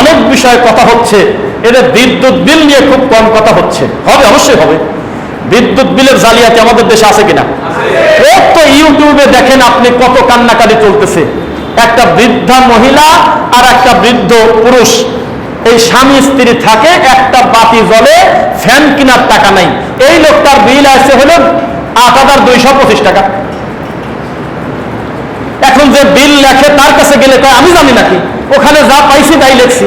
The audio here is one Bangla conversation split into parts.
অনেক বিষয়ে কথা হচ্ছে। এদের বিদ্যুৎ বিল নিয়ে খুব কম কথা হচ্ছে। হবে, অবশ্যই হবে। বিদ্যুৎ বিলের জালিয়াতি আমাদের দেশে আছে কিনা? কত ইউটিউবে দেখেন আপনি কত কান্নাকাটি চলতেছে। একটা বৃদ্ধা মহিলা আর একটা বৃদ্ধ পুরুষ। এই স্বামী স্ত্রী থাকে, একটা বাতি জলে ফ্যান কেনার টাকা নাই। এই লোকটার বিল আসছে হলো আট হাজার দুইশো পঁচিশ টাকা। এখন যে বিল লেখে তার কাছে গেলে কয়, আমি জানি নাকি ওখানে যা পাইছি তাই লেখছি।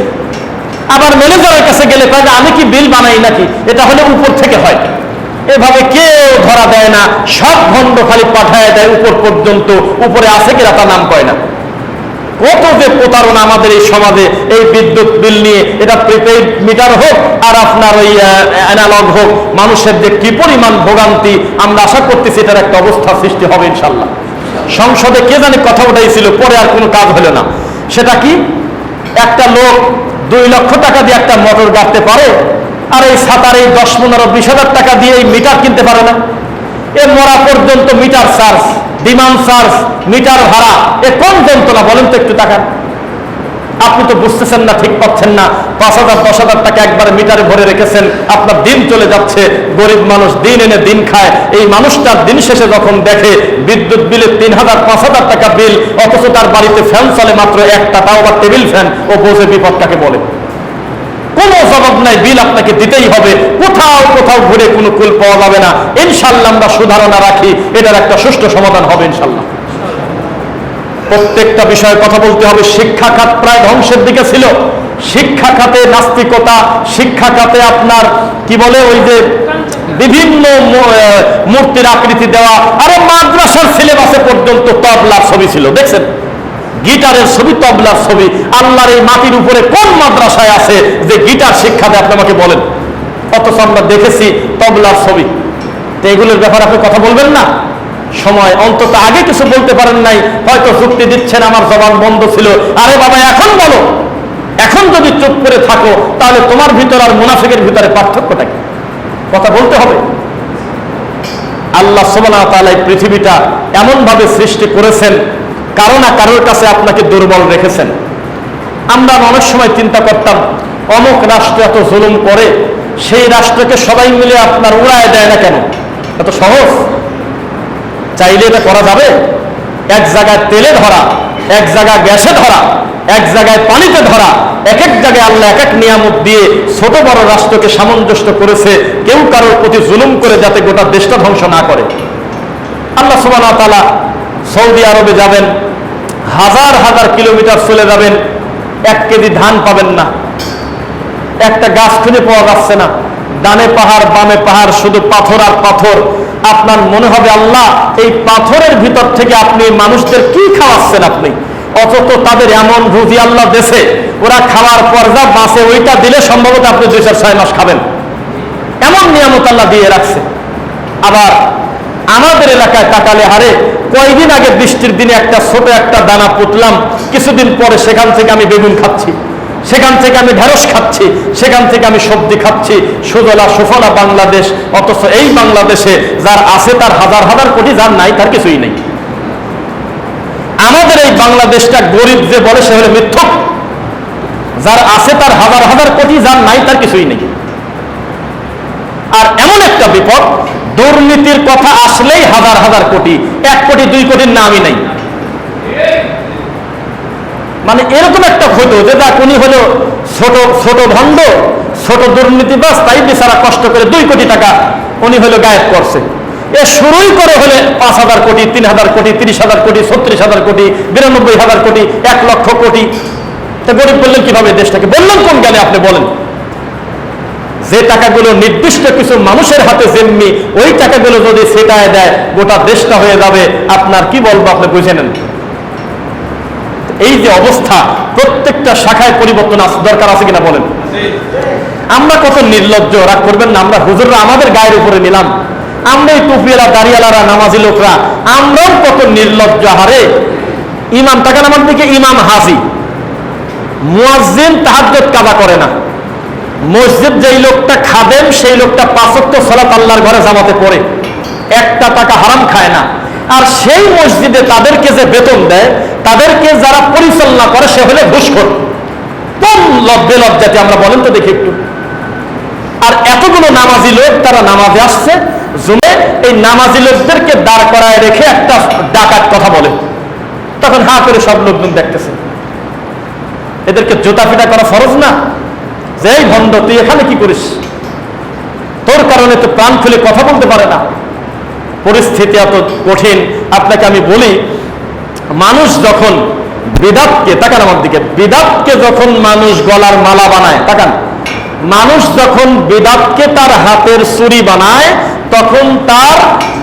আবার ম্যানেজারের কাছে গেলে কয় আমি কি বিল বানাই নাকি? এটা হলে উপর থেকে হয় এভাবে কেউ ধরা দেয় না, সব ভণ্ড খালি পাঠায় দেয় উপর পর্যন্ত। উপরে আছে কিনা তা নাম কয় না। কত যে প্রতারণা আমাদের এই সমাজে, এই বিদ্যুৎ বিল নিয়ে, এটা প্রিপেইড মিটার হোক আর আপনার ওই অ্যানালগ হোক, মানুষের যে কি পরিমাণ ভোগান্তি, আমরা আশা করতেছি এটার একটা অবস্থা সৃষ্টি হবে ইনশাল্লাহ। সংসদে কে জানি কথা উঠাইছিল, পরে আর কোনো কাজ হলো না। সেটা কি? একটা লোক দুই লক্ষ টাকা দিয়ে একটা মোটর গাড়তে পারে, আর এই সাঁতার এই দশ, পনেরো, বিশ হাজার টাকা দিয়ে এই মিটার কিনতে পারে না। এ মরা পর্যন্ত meter charge, demand charge, meter ভাড়া, এ কোন যন্ত্রণা বলেন তো একটু টাকা আপনি তো বুঝতেছেন না, ঠিক পাচ্ছেন না। পাঁচ হাজার, দশ হাজার টাকা একবারে মিটারে ভরে রেখেছেন। আপনার দিন চলে যাচ্ছে। গরিব মানুষ দিন এনে দিন খায়। এই মানুষটার দিন শেষে যখন দেখে বিদ্যুৎ বিলে তিন হাজার, পাঁচ হাজার টাকা বিল, অথচ তার বাড়িতে ফ্যান চলে মাত্র একটা, তাও আবার টেবিল ফ্যান, ও বোঝে বিপদটাকে বলে? কোনো জবাব নাই, বিল আপনাকে দিতেই হবে। কোথাও কোথাও ঘুরে কোনো কুল পাওয়া যাবে না। ইনশাল্লাহ আমরা সুধারণা রাখি, এটার একটা সুষ্ঠু সমাধান হবে ইনশাল্লাহ। প্রত্যেকটা বিষয়ে কথা বলতে হবে। শিক্ষা খাত প্রায় ধ্বংসের দিকে ছিল। শিক্ষা খাতে নাস্তিকতা শিক্ষা খাতে আপনার, কি বলে, ওই যে বিভিন্ন মূর্তির আকৃতি দেওয়া, আরে মাদ্রাসার সিলেবাসে পর্যন্ত তবলার ছবি ছিল, দেখছেন? গিটারের ছবি, তবলার ছবি। আল্লাহর এই মাটির উপরে কোন মাদ্রাসায় আছে যে গিটার শিক্ষাতে আপনি আমাকে বলেন? অথচ আমরা দেখেছি তবলার ছবি। তো এগুলোর ব্যাপারে আপনি কথা বলবেন না? সময় অন্তত আগে কিছু বলতে পারেন নাই, হয়তো যুক্তি দিচ্ছেন, আমার জবান বন্ধ ছিল। আরে বাবা, এখন বলো। এখন যদি চুপ করে থাকো, তাহলে তোমার ভিতর আর মুনাফিকের ভিতরে পার্থক্যটা কি? কথা বলতে হবে। আল্লাহ সোমানা এই পৃথিবীটা এমনভাবে সৃষ্টি করেছেন, কারও না কারোর কাছে আপনাকে দুর্বল রেখেছেন। আমরা অনেক সময় চিন্তা করতাম, অমুক রাষ্ট্র এত জুলুম করে, সেই রাষ্ট্রকে সবাই মিলে আপনার উড়ায় দেয় না কেন? এত সহজ। চাইলে এটা করা যাবে? এক জায়গায় তেলে ধরা, এক জায়গায় গ্যাসে ধরা, এক জায়গায় পানিতে ধরা এক এক জায়গায় আল্লাহ এক এক নিয়ামত দিয়ে ছোট বড় রাষ্ট্রকে সামঞ্জস্য করেছে, কেউ কারোর প্রতি জুলুম করে যাতে গোটা দেশটা ধ্বংস না করে। আল্লাহ সুবাহ তালা সৌদি আরবে যাবেন, হাজার হাজার কিলোমিটার চলে যাবেন, এক কেজি ধান পাবেন না। একটা গাছ খুঁজে পাওয়া যাচ্ছে না। ডানে পাহাড়, বামে পাহাড়, শুধু পাথর আর পাথর। আপনার মনে হবে, আল্লাহ, এই পাথরের ভিতর থেকে আপনি মানুষদের কি খাওয়াচ্ছেন আপনি? অথচ তাদের এমন রুজি আল্লাহ দেশে, ওরা খাওয়ার পর যা বাঁচে, ওইটা দিলে সম্ভবত আপনি দুই চার ছয় মাস খাবেন। এমন নিয়ামত আল্লাহ দিয়ে রাখছে। আবার আমাদের এলাকায় তাকালে হারে কয়দিন আগে বৃষ্টির দিনে একটা ছোট একটা দানা পুতলাম, কিছুদিন পরে সেখান থেকে আমি বেগুন খাচ্ছি। সেখান থেকে আমি ঢেঁড়স খাচ্ছি, সেখান থেকে আমি সবজি খাচ্ছি। সুজলা, সুফলা বাংলাদেশ, অথচ এই বাংলাদেশে যার আছে তার হাজার হাজার কোটি, যার নাই তার কিছুই নেই। আমাদের এই বাংলাদেশটা গরিব যে বলে সে হলো মিথ্যক। যার আছে তার হাজার হাজার কোটি, যার নাই তার কিছুই নেই। আর এমন একটা বিপদ, দুর্নীতির কথা আসলেই হাজার হাজার কোটি, এক কোটি, দুই কোটির নামই নেই। মানে এরকম একটা হতো যে উনি হলো ছোট ছোট ভণ্ড, ছোট দুর্নীতিবাস তাই বেচারা কষ্ট করে দুই কোটি টাকা উনি হলো গায়েব করছে। এ শুরুই করে হলে পাঁচ হাজার কোটি, তিন হাজার কোটি, তিরিশ হাজার কোটি, ছত্রিশ হাজার কোটি, বিরানব্বই হাজার কোটি, এক লক্ষ কোটি। গরিব বললেন কীভাবে দেশটাকে? বললেন কোন জ্ঞানে আপনি বলেন। যে টাকাগুলো নির্দিষ্ট কিছু মানুষের হাতে যেমনি ওই টাকাগুলো যদি সেটায় দেয়, গোটা দেশটা হয়ে যাবে। আপনার কি বলব, আপনি বুঝে নেন। এই যে অবস্থা, প্রত্যেকটা শাখায় পরিবর্তন আস- দরকার আছে কিনা বলেন? আমরা কত নির্লজ্জ, রাগ করবেন না, আমরা হুজুররা আমাদের গায়ের উপরে নিলাম। আমরা এই টুপিয়ালা দাঁড়িয়ালারা নামাজি লোকরা, আমরাও কত নির্লজ্জ হারে ইমাম টাকা নামার দিকে, ইমাম হাজি। মুয়াজ্জিন তাহাজ্জুদ কাজা করে না। মসজিদ যেই লোকটা খাদেম, সেই লোকটা পাঁচক্ত সালাত আল্লাহর ঘরে জামাতে পড়ে। একটা টাকা হারাম খায় না। আর সেই মসজিদে তাদেরকে যে বেতন দেয়, তাদেরকে যারা পরিচালনা করে, সে হলে ঘুষখোর। কোন লব্বে লজ্জাতে আমরা বলেন তো দেখি একটু। আর এতগুলো নামাজি লোক, তারা নামাজে আসছে, জুমে এই নামাজি লোকদেরকে দাঁড় করায় রেখে একটা ডাকাত কথা বলে। তখন হা করে সব লোকজন দেখতেছে। এদেরকে জোতা ফিটা করা ফরজ না? যে এই ভণ্ড, তুই এখানে কি করিস? তোর কারণে তো প্রাণ খুলে কথা বলতে পারে না। পরিস্থিতি এত কঠিন, আপনাকে আমি বলি, মানুষ যখন বেদাতকে তাকান আমার দিকে, বিদাতকে যখন মানুষ গলার মালা বানায়, তাকান। মানুষ যখন বিদাতকে তার হাতের চুরি বানায়, তখন তার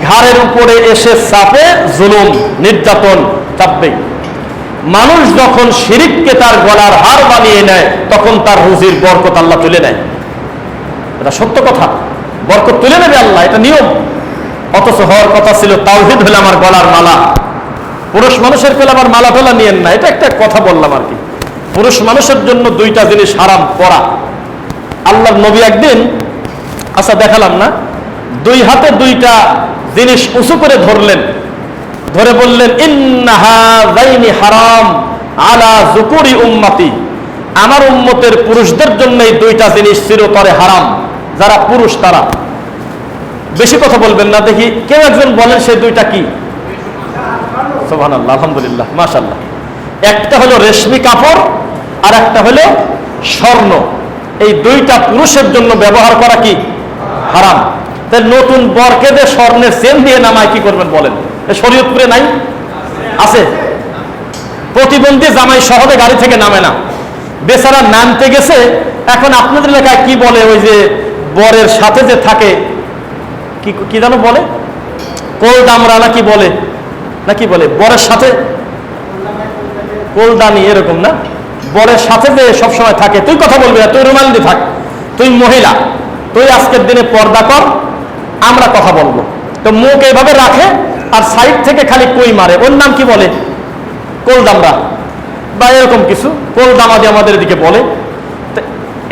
ঘাড়ের উপরে এসে চাপে জুলুম, নির্যাতন চাপবে মানুষ যখন শিরিককে তার গলার হার বানিয়ে নেয়, তখন তার রুজির বরকত আল্লাহ তুলে নেয়। এটা সত্য কথা। বরকত তুলে নেবে আল্লাহ, এটা নিয়ম। অথচ হওয়ার কথা ছিল তাওহিদ হলে আমার গলার মালা। পুরুষ মানুষের পেলে আমার মালা টোলা নিয়েন না, এটা একটা কথা বললাম আর কি। পুরুষ মানুষের জন্য দুইটা জিনিস হারাম পরা আল্লাহর নবী একদিন আচ্ছা দেখালাম না, দুই হাতে দুইটা জিনিস উঁচু করে ধরলেন। ধরে বললেন ইন্নাহা যাইনি হারাম আলা জুকুরি উম্মতি। আমার উম্মতের পুরুষদের জন্য এই দুইটা জিনিস চিরতরে হারাম, যারা পুরুষ তারা। বেশি কথা বলবেন না, দেখি কেউ একজন বলেন সেই দুইটা কি? সোহান আলহামদুলিল্লাহ মাশাল্লাহ একটা হলো রেশমি কাপড়, আর একটা হলো স্বর্ণ। এই দুইটা পুরুষের জন্য ব্যবহার করা কি? হারাম। তাই নতুন বরকে যে স্বর্ণের চেন দিয়ে নামায়, কি করবেন বলেন? শরীয়তপুরে নাই? আছে। প্রতিবন্ধী জামাই সহজে গাড়ি থেকে নামে না। বেচারা নামতে গেছে, এখন আপনাদের এলাকায় কি বলে ওই যে বরের সাথে যে থাকে কি কি যেন বলে? কোল দামরা নাকি বলে? নাকি বলে? বরের সাথে? কোলদানি এরকম না? বরের সাথে যে সবসময় থাকে। তুই কথা বলবি না, তুই রোমান্দি থাক। তুই মহিলা। তুই আজকের দিনে পর্দা কর, আমরা কথা বলব। তো মুখ এইভাবে রাখে আর সাইড থেকে খালি কই মারে। ওর নাম কি বলে? কোলদামরা। বা এরকম কিছু। কোলদামাদি আমাদের দিকে বলে।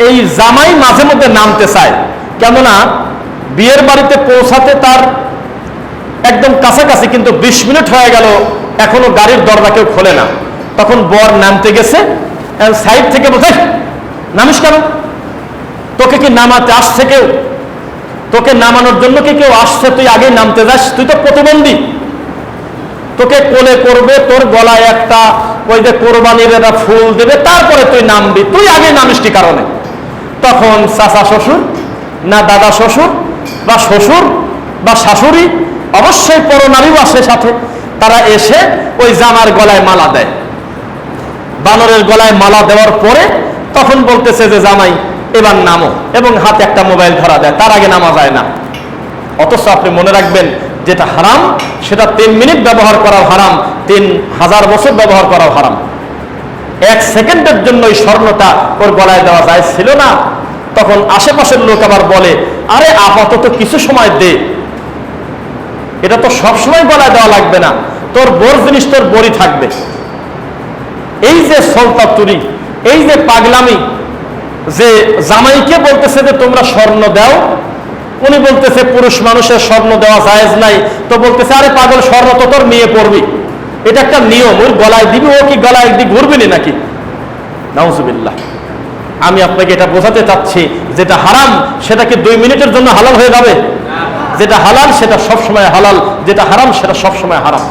এই জামাই মাঝে মধ্যে নামতে চায়। কেননা বিয়ের বাড়িতে পৌঁছাতে তার একদম কাছাকাছি কিন্তু বিশ মিনিট হয়ে গেল, এখনও গাড়ির দরজা কেউ খোলে না। তখন বর নামতে গেছে সাইড থেকে বলছে নামিস কেন? তোকে কি নামাতে আসছে কেউ? তোকে নামানোর জন্য কি কেউ আসছে? তুই আগে নামতে যাস, তুই তো প্রতিবন্ধী। তোকে কোলে করবে, তোর গলায় একটা ওই যে কোরবানির একটা ফুল দেবে, তারপরে তুই নামবি। তুই আগে নামিস কি কারণে? তখন চাচা শ্বশুর, না দাদা শ্বশুর বা শ্বশুর বা শাশুড়ি, অবশ্যই পরনারীও আসে সাথে। তারা এসে ওই জামার গলায় মালা দেয়। বানরের গলায় মালা দেওয়ার পরে তখন বলতেছে যে, জামাই, এবার নামো। এবং হাতে একটা মোবাইল ধরা দেয়। তার আগে নামা যায় না। অথচ আপনি মনে রাখবেন, যেটা হারাম, সেটা তিন মিনিট ব্যবহার করাও হারাম, তিন হাজার বছর ব্যবহার করাও হারাম। এক সেকেন্ডের জন্য ওই স্বর্ণটা ওর গলায় দেওয়া যায় ছিল না। তখন আশেপাশের লোক আবার বলে, আরে আপাতত কিছু সময় দে। এটা তো সবসময় গলায় দেওয়া লাগবে না। তোর বোর জিনিস তোর বড়ি থাকবে। এই যে সলতাতুরি এই যে পাগলামি, যে জামাইকে বলতেছে যে তোমরা স্বর্ণ দাও, উনি বলতেছে পুরুষ মানুষের স্বর্ণ দেওয়া জায়েজ নাই। তো বলতেছে, আরে পাগল, স্বর্ণ তো তোর নিয়ে পড়বি এটা একটা নিয়ম, ওর গলায় দিবি, ও কি গলায় একদিন ঘুরবিনি নাকি? নাউজুবিল্লাহ। আমি আপনাকে এটা বোঝাতে চাচ্ছি, যেটা হারাম, সেটা কি দুই মিনিটের জন্য হালাল হয়ে যাবে? যেটা হালাল, সেটা সবসময় হালাল, যেটা হারাম, সেটা সবসময় হারাম।